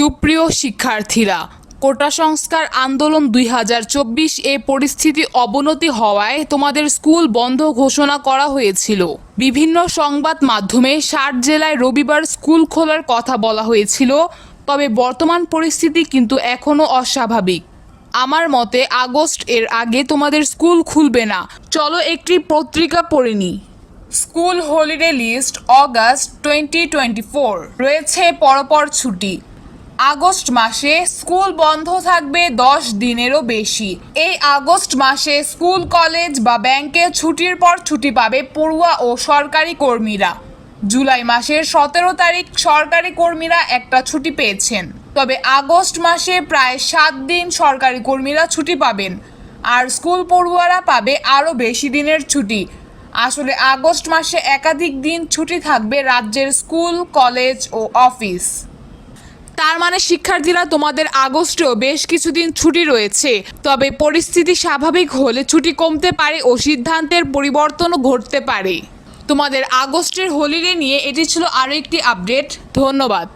সুপ্রিয় শিক্ষার্থীরা, কোটা সংস্কার আন্দোলন দুই হাজার চব্বিশ এ পরিস্থিতি অবনতি হওয়ায় তোমাদের স্কুল বন্ধ ঘোষণা করা হয়েছিল। বিভিন্ন সংবাদ মাধ্যমে ষাট জেলায় রবিবার স্কুল খোলার কথা বলা হয়েছিল, তবে বর্তমান পরিস্থিতি কিন্তু এখনও অস্বাভাবিক। আমার মতে আগস্ট এর আগে তোমাদের স্কুল খুলবে না। চলো একটি পত্রিকা পড়ে নিই। School holiday list August twenty twenty four. রয়েছে পরপর ছুটি। আগস্ট মাসে স্কুল বন্ধ থাকবে দশ দিনেরও বেশি। এই আগস্ট মাসে স্কুল, কলেজ বা ব্যাংকে ছুটির পর ছুটি পাবে পড়ুয়া ও সরকারি কর্মীরা। জুলাই মাসের সতেরো তারিখ সরকারি কর্মীরা একটা ছুটি পেয়েছেন। তবে আগস্ট মাসে প্রায় সাত দিন সরকারি কর্মীরা ছুটি পাবেন। আর স্কুল পড়ুয়ারা পাবে আরও বেশি দিনের ছুটি। আসলে আগস্ট মাসে একাধিক দিন ছুটি থাকবে রাজ্যের স্কুল, কলেজ ও অফিস। তার মানে শিক্ষার্থীরা তোমাদের আগস্টেও বেশ কিছুদিন ছুটি রয়েছে। তবে পরিস্থিতি স্বাভাবিক হলে ছুটি কমতে পারে ও সিদ্ধান্তের পরিবর্তনও ঘটতে পারে। তোমাদের আগস্টের হোলিডে নিয়ে এটি ছিল আরও একটি আপডেট ধন্যবাদ।